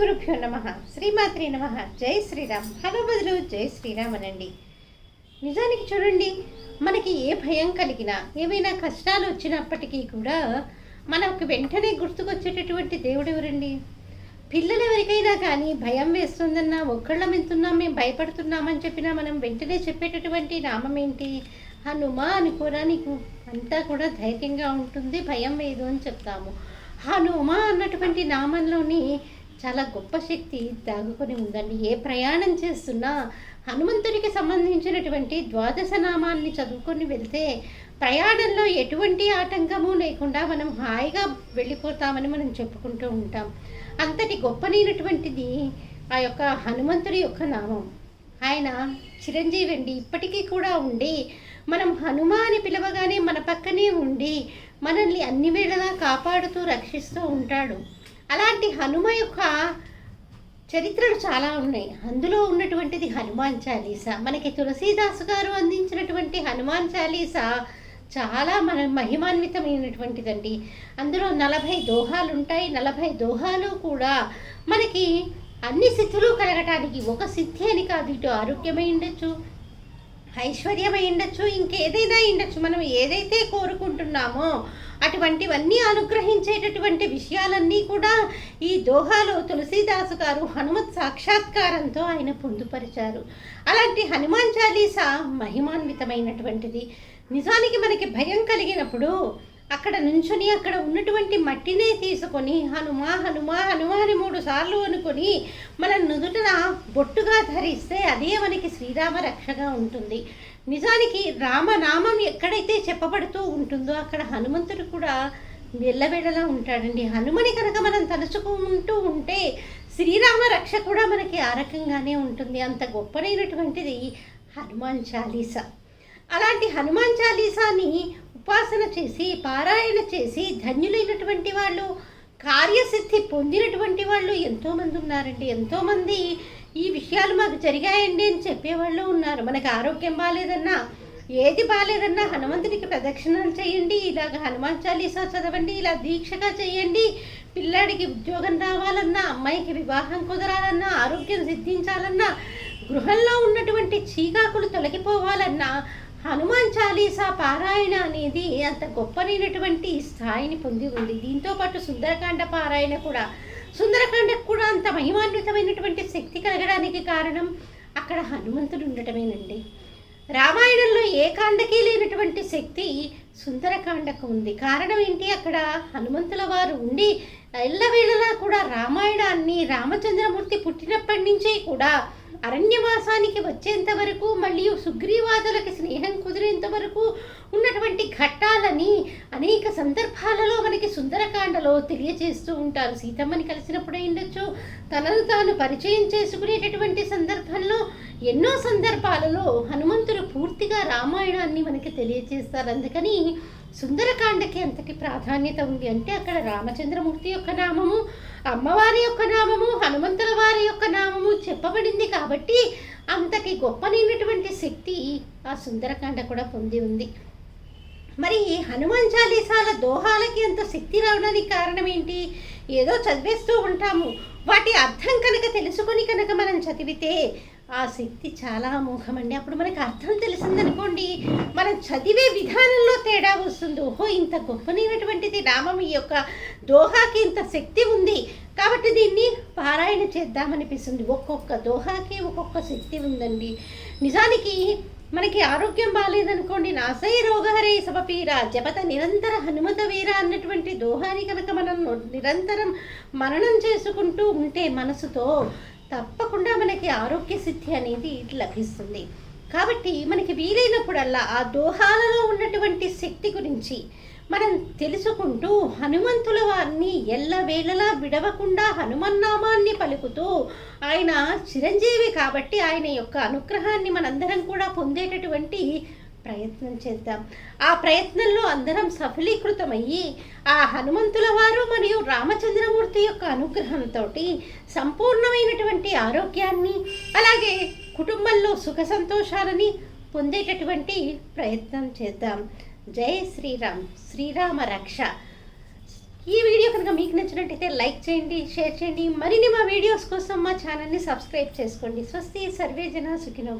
గురుభ్యో నమ. శ్రీమాత్రి నమ. జై శ్రీరామ్. హలో బదులు జై శ్రీరామ్ అనండి. నిజానికి చూడండి మనకి ఏ భయం కలిగినా ఏమైనా కష్టాలు వచ్చినప్పటికీ కూడా మనకు వెంటనే గుర్తుకొచ్చేటటువంటి దేవుడు ఎవరండి? పిల్లలు ఎవరికైనా కానీ భయం వేస్తుందన్నా ఒక్కళ్ళ ఎంతున్నాం మేము భయపడుతున్నామని చెప్పినా మనం వెంటనే చెప్పేటటువంటి నామం ఏంటి? హనుమా అనుకోరా నీకు? అంతా కూడా ధైర్యంగా ఉంటుంది భయం వేయదు అని చెప్తాము. హనుమా అన్నటువంటి నామంలోని చాలా గొప్ప శక్తి దాగుకొని ఉందండి. ఏ ప్రయాణం చేస్తున్నా హనుమంతుడికి సంబంధించినటువంటి ద్వాదశ నామాన్ని చదువుకొని వెళ్తే ప్రయాణంలో ఎటువంటి ఆటంకము లేకుండా మనం హాయిగా వెళ్ళిపోతామని మనం చెప్పుకుంటూ ఉంటాం. అంతటి గొప్పనైనటువంటిది ఆ యొక్క హనుమంతుడి యొక్క నామం. ఆయన చిరంజీవి అండి ఇప్పటికీ కూడా ఉండి మనం హనుమ అని పిలవగానే మన పక్కనే ఉండి మనల్ని అన్ని వేళలా కాపాడుతూ రక్షిస్తూ ఉంటాడు. అలాంటి హనుమ యొక్క చరిత్రలు చాలా ఉన్నాయి. అందులో ఉన్నటువంటిది హనుమాన్ చాలీస. మనకి తులసీదాసు గారు అందించినటువంటి హనుమాన్ చాలీసా చాలా మన మహిమాన్వితమైనటువంటిదండి. అందులో నలభై దోహాలు ఉంటాయి నలభై దోహాలు కూడా మనకి అన్ని సిద్ధులు కలగటానికి ఒక సిద్ధి అని కాదు. ఇటు ఆరోగ్యమై ఉండొచ్చు ఐశ్వర్యమై ఉండొచ్చు ఇంకేదైనా ఉండొచ్చు మనం ఏదైతే కోరుకుంటున్నామో అటువంటివన్నీ అనుగ్రహించేటటువంటి విషయాలన్నీ కూడా ఈ దోహాలో తులసీదాసు గారు హనుమత్ సాక్షాత్కారంతో ఆయన పొందుపరిచారు. అలాంటి హనుమాన్ చాలీసా మహిమాన్వితమైనటువంటిది. నిజానికి మనకి భయం కలిగినప్పుడు అక్కడ నుంచుని అక్కడ ఉన్నటువంటి మట్టినే తీసుకొని హనుమా హనుమా హనుమా అని మూడు సార్లు అనుకొని మన నుదుటన బొట్టుగా ధరిస్తే అదే మనకి శ్రీరామ రక్షగా ఉంటుంది. నిజానికి రామనామం ఎక్కడైతే చెప్పబడుతూ ఉంటుందో అక్కడ హనుమంతుడు కూడా వెళ్ళబెడలా ఉంటాడండి. హనుమని కనుక మనం తలుచుకుంటూ ఉంటే శ్రీరామ రక్ష కూడా మనకి ఆ రకంగానే ఉంటుంది. అంత గొప్పనైనటువంటిది హనుమాన్ చాలీసా. అలాంటి హనుమాన్ చాలీసాని ఉపాసన చేసి పారాయణ చేసి ధన్యులైనటువంటి వాళ్ళు కార్యసిద్ధి పొందినటువంటి వాళ్ళు ఎంతోమంది ఉన్నారండి. ఎంతోమంది ఈ విషయాలు మాకు జరిగాయండి అని చెప్పేవాళ్ళు ఉన్నారు. మనకి ఆరోగ్యం బాగాలేదన్నా ఏది బాగాలేదన్నా హనుమంతుడికి ప్రదక్షిణలు చేయండి. ఇలాగ హనుమాన్ చాలీసా చదవండి ఇలా దీక్షగా చేయండి. పిల్లాడికి ఉద్యోగం రావాలన్నా అమ్మాయికి వివాహం కుదరాలన్నా ఆరోగ్యం సిద్ధించాలన్నా గృహంలో ఉన్నటువంటి చీకాకులు తొలగిపోవాలన్నా హనుమాన్ చాలీసా పారాయణ అనేది అంత గొప్పనైనటువంటి స్థాయిని పొంది ఉంది. దీంతో పాటు సుందరకాండ పారాయణ కూడా. సుందరకాండకు కూడా అంత మహిమాన్వితమైనటువంటి శక్తి కలగడానికి కారణం అక్కడ హనుమంతుడు ఉండటమేనండి. రామాయణంలో ఏ కాండకి లేనటువంటి శక్తి సుందరకాండకు ఉంది. కారణం ఏంటి? అక్కడ హనుమంతుల వారు ఉండి ఎల్లవేళలా కూడా రామాయణాన్ని రామచంద్రమూర్తి పుట్టినప్పటి నుంచి కూడా అరణ్యవాసానికి వచ్చేంత వరకు మళ్ళీ సుగ్రీవాదులకి స్నేహం కుదిరేంత వరకు ఉన్నటువంటి ఘట్టాలని అనేక సందర్భాలలో మనకి సుందరకాండలో తెలియజేస్తూ ఉంటారు. సీతమ్మని కలిసినప్పుడు ఉండొచ్చు? తనను తాను పరిచయం చేసుకునేటటువంటి సందర్భంలో ఎన్నో సందర్భాలలో హనుమంతుడు పూర్తిగా రామాయణాన్ని మనకి తెలియజేస్తారు అందుకని సుందరకాండకి ఎంతటి ప్రాధాన్యత ఉంది. అంటే అక్కడ రామచంద్రమూర్తి యొక్క నామము అమ్మవారి యొక్క నామము హనుమంతుల వారి యొక్క నామము చెప్పబడింది కాబట్టి అంతటి గొప్పనైనటువంటి శక్తి ఆ సుందరకాండ కూడా పొంది ఉంది. మరి హనుమాన్ చాలీసాల దోహాలకి అంత శక్తి రావడానికి కారణం ఏంటి? ఏదో చదివేస్తూ ఉంటాము. వాటి అర్థం కనుక తెలుసుకొని కనుక మనం చదివితే ఆ శక్తి చాలా అమోఘమండి. అప్పుడు మనకు అర్థం తెలిసిందనుకోండి మనం చదివే విధానంలో ఎలా వస్తుంది? ఓహో ఇంత గొప్పనైనటువంటిది నామం ఈ యొక్క దోహాకి ఇంత శక్తి ఉంది. కాబట్టి దీన్ని పారాయణ చేద్దామనిపిస్తుంది. ఒక్కొక్క దోహాకి ఒక్కొక్క శక్తి ఉందండి. నిజానికి మనకి ఆరోగ్యం బాగాలేదనుకోండి నాసై రోగహరే సపపీర జపత నిరంతర హనుమత వీర అన్నటువంటి దోహాన్ని కనుక మనం నిరంతరం మననం చేసుకుంటూ ఉంటే మనసుతో తప్పకుండా మనకి ఆరోగ్య సిద్ధి అనేది లభిస్తుంది. కాబట్టి మనకి వీలైనప్పుడల్లా ఆ దోహాలలో ఉన్నటువంటి శక్తి గురించి మనం తెలుసుకుంటూ హనుమంతుల వారిని ఎల్లవేళలా విడవకుండా హనుమన్నామాన్ని పలుకుతూ ఆయన చిరంజీవి కాబట్టి ఆయన యొక్క అనుగ్రహాన్ని మనందరం కూడా పొందేటటువంటి ప్రయత్నం చేద్దాం. ఆ ప్రయత్నంలో అందరం సఫలీకృతమయ్యి ఆ హనుమంతుల వారు మరియు రామచంద్రమూర్తి యొక్క అనుగ్రహంతో సంపూర్ణమైనటువంటి ఆరోగ్యాన్ని అలాగే కుటుంబంలో సుఖ సంతోషాలని పొందేటటువంటి ప్రయత్నం చేద్దాం. జై శ్రీరామ్. శ్రీరామ రక్ష. ఈ వీడియో కనుక మీకు నచ్చినట్టయితే లైక్ చేయండి షేర్ చేయండి. మరిన్ని మా వీడియోస్ కోసం మా ఛానల్ని సబ్స్క్రైబ్ చేసుకోండి. స్వస్తి సర్వే జన సుఖినో